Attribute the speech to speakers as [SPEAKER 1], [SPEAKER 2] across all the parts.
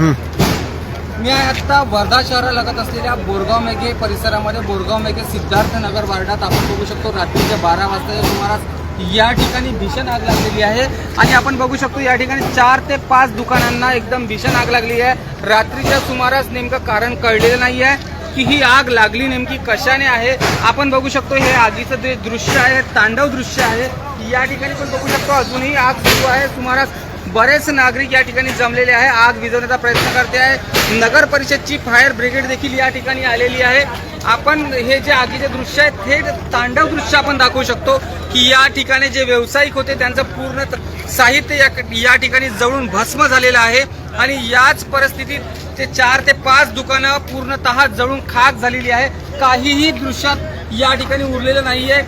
[SPEAKER 1] मी आता आत्ता वर्धा लागत असलेल्या बोरगाव मेघे परिसरामध्ये. बोरगाव मेघे सिद्धार्थ नगर वार्डात आपण बघू शकतो रात्रीच्या बारा वाजताच्या सुमारास या ठिकाणी भीषण आग लागलेली आहे. आणि आपण बघू शकतो या ठिकाणी चार ते पाच दुकानांना एकदम भीषण आग लागली आहे. रात्रीच्या सुमारास नेमकं कारण कळलेलं नाही आहे की ही आग लागली नेमकी कशाने आहे. आपण बघू शकतो हे आगीचं जे दृश्य आहे तांडव दृश्य आहे. या ठिकाणी पण बघू शकतो अजूनही आग सुरू आहे. सुमारास बरेच नागरिक या ठिकाणी जमलेले आहे. आग विझवण्याचा प्रयत्न करते आहे. नगर परिषदची फायर ब्रिगेड देखील या ठिकाणी आलेली आहे. आपण हे जे आगीचे दृश्य आहे थेट तांडव दृश्य आपण दाखवू शकतो की या ठिकाणी जे व्यावसायिक होते त्यांचं पूर्ण साहित्य या या ठिकाणी जळून भस्म झालेलं आहे. आणि याच परिस्थितीत ते चार ते पाच दुकानं पूर्णतः जळून खाक झालेली आहे. काहीही दृश्यात या ठिकाणी उरलेलं नाहीये.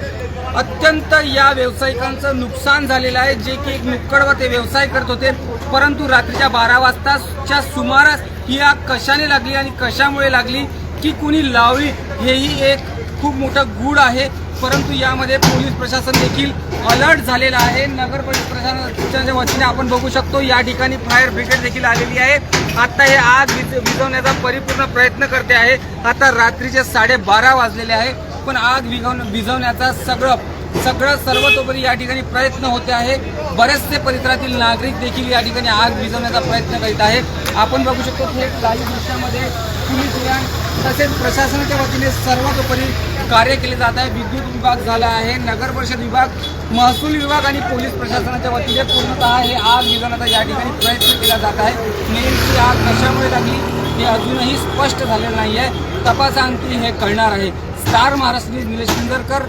[SPEAKER 1] अत्यंत या व्यावसायिकांचं नुकसान झालेलं आहे. जे की एक नुक्कडवर ते व्यवसाय करत होते. परंतु रात्रीच्या बारा वाजताच्या सुमारास ही आग कशाने लागली आणि कशामुळे लागली? की कुणी लावली? हेही एक खूप मोठं गूढ आहे. परंतु यामध्ये पोलीस प्रशासन देखील अलर्ट झालेलं आहे. नगर परिषद प्रशासनाच्या वतीने आपण बघू शकतो या ठिकाणी फायर ब्रिगेड देखील आलेली आहे. आता हे आग विज विजवण्याचा परिपूर्ण प्रयत्न करते आहे. आता रात्रीचे साडेबारा वाजलेले आहे. पण आग विघवण विझवण्याचा सगळं सगळं सर्वतोपरी या ठिकाणी प्रयत्न होते आहे. बरेचसे परिसरातील नागरिक देखील या ठिकाणी आग विझवण्याचा प्रयत्न करीत आहे. आपण बघू शकतो थेट लाईव्ह दृश्यामध्ये पोलीस तसेच प्रशासनाच्या वतीने सर्वतोपरी कार्य केले जात आहे. विद्युत विभाग झाला आहे. नगर परिषद विभाग महसूल विभाग आणि पोलीस प्रशासनाच्या वतीने पूर्णतः हे आग विझवण्याचा या ठिकाणी प्रयत्न केला जात आहे. नेमकी आग कशामुळे लागली हे अजूनही स्पष्ट झालेलं नाही आहे तपासांती हे कळणार आहे. Star Maharashtra news Nilesh Sundarkar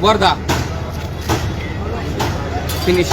[SPEAKER 1] Wardha. Finish